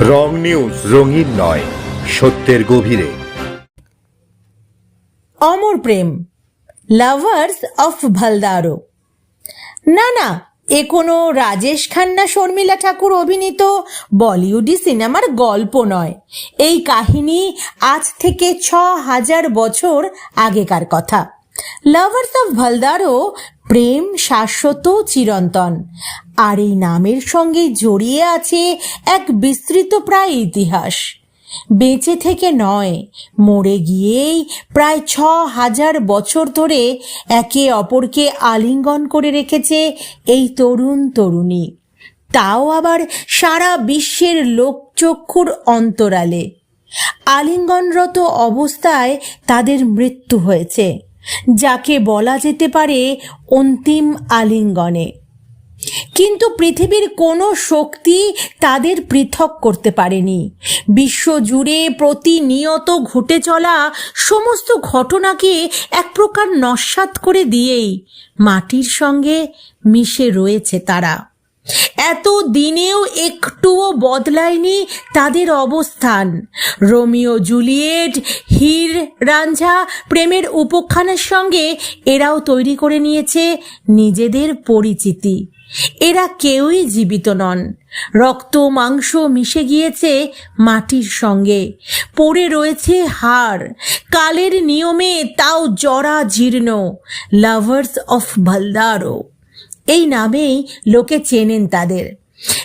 রং news, রঙিন নয়, সত্যের গভীরে। অমর প্রেম লাভার্স অফ ভালদারো। না না, এ কোনো রাজেশ খান্না, শর্মিলা ঠাকুর অভিনীত বলিউডি সিনেমার গল্প নয়। এই কাহিনী আজ থেকে ছ হাজার বছর আগেকার কথা। লাভার্স অফ ভালদারো প্রেম শাশ্বত চিরন্তন। আর এই নামের সঙ্গে জড়িয়ে আছে এক বিস্তৃত প্রায় ইতিহাস। বেঁচে থেকে নয়, মরে গিয়েই প্রায় ছ হাজার বছর ধরে একে অপরকে আলিঙ্গন করে রেখেছে এই তরুণ তরুণী। তাও আবার সারা বিশ্বের লোকচক্ষুর অন্তরালে। আলিঙ্গনরত অবস্থায় তাদের মৃত্যু হয়েছে। যাকে বলা যেতে পারে অন্তিম আলিঙ্গনে। কিন্তু পৃথিবীর কোনো শক্তি তাদের পৃথক করতে পারেনি। বিশ্বজুড়ে প্রতিনিয়ত ঘটে চলা সমস্ত ঘটনাকে এক প্রকার নস্বাত করে দিয়েই মাটির সঙ্গে মিশে রয়েছে তারা। এত দিনেও একটুও বদলায়নি তাদের অবস্থান। রোমিও জুলিয়েট, হীর রাঞ্ঝা প্রেমের উপখ্যানের সঙ্গে এরাও তৈরি করে নিয়েছে নিজেদের পরিচিতি। এরা কেউই জীবিত নন। রক্ত মাংস মিশে গিয়েছে মাটির সঙ্গে। পড়ে রয়েছে হাড়। কালের নিয়মে তাও জরা জীর্ণ লাভার্স অফ ভালদারো। এই নামেই লোকে চেনেন তাদের।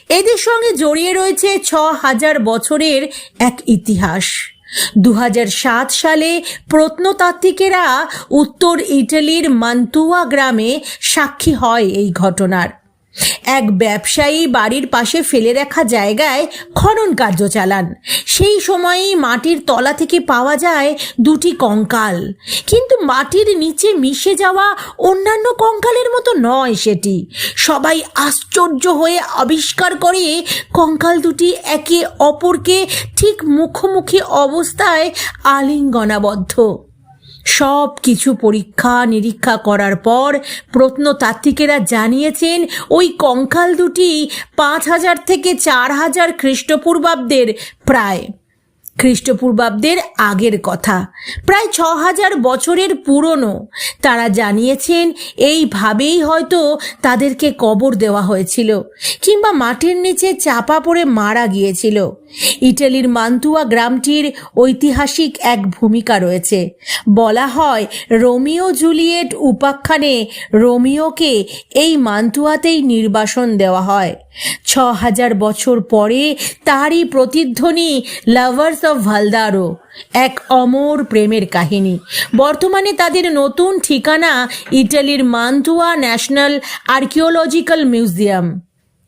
এদের সঙ্গে জড়িয়ে রয়েছে ছ হাজার বছরের এক ইতিহাস। দু হাজার সাত সালে প্রত্নতাত্ত্বিকেরা উত্তর ইটালির মান্তুয়া গ্রামে সাক্ষী হয় এই ঘটনার। এক ব্যবসায়ী বাড়ির পাশে ফেলে রাখা জায়গায় খনন কার্য চালান। সেই সময়েই মাটির তলা থেকে পাওয়া যায় দুটি কঙ্কাল। কিন্তু মাটির নিচে মিশে যাওয়া অন্যান্য কঙ্কালের মতো নয় সেটি। সবাই আশ্চর্য হয়ে আবিষ্কার করে কঙ্কাল দুটি একে অপরকে ঠিক মুখোমুখি অবস্থায় আলিঙ্গনাবদ্ধ। সব কিছু পরীক্ষা, নিরীক্ষা করার পর প্রত্নতাত্ত্বিকেরা জানিয়েছেন, ওই কঙ্কাল দুটি পাঁচ হাজার থেকে চার হাজার খ্রিস্টপূর্বাব্দের প্রায়। খ্রিস্টপূর্বাব্দের আগের কথা। প্রায় ছ হাজার বছরের পুরনো। তারা জানিয়েছেন, এইভাবেই হয়তো তাদেরকে কবর দেওয়া হয়েছিল, কিংবা মাটির নিচে চাপা পড়ে মারা গিয়েছিল। ইটালির মান্তুয়া গ্রামটির ঐতিহাসিক এক ভূমিকা রয়েছে। বলা হয়, রোমিও জুলিয়েট উপাখ্যানে রোমিওকে এই মান্তুয়াতেই নির্বাসন দেওয়া হয়। ছ হাজার বছর পরে তারই প্রতিধ্বনি লাভার্স অফ ভালদারো, এক অমর প্রেমের কাহিনী। বর্তমানে তাদের নতুন ঠিকানা ইটালির মান্তুয়া ন্যাশনাল আর্কিওলজিক্যাল মিউজিয়াম।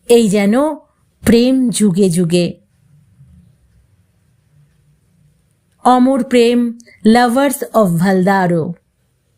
এই যেন প্রেম যুগে যুগে। অমর প্রেম লাভার্স অফ ভালদারো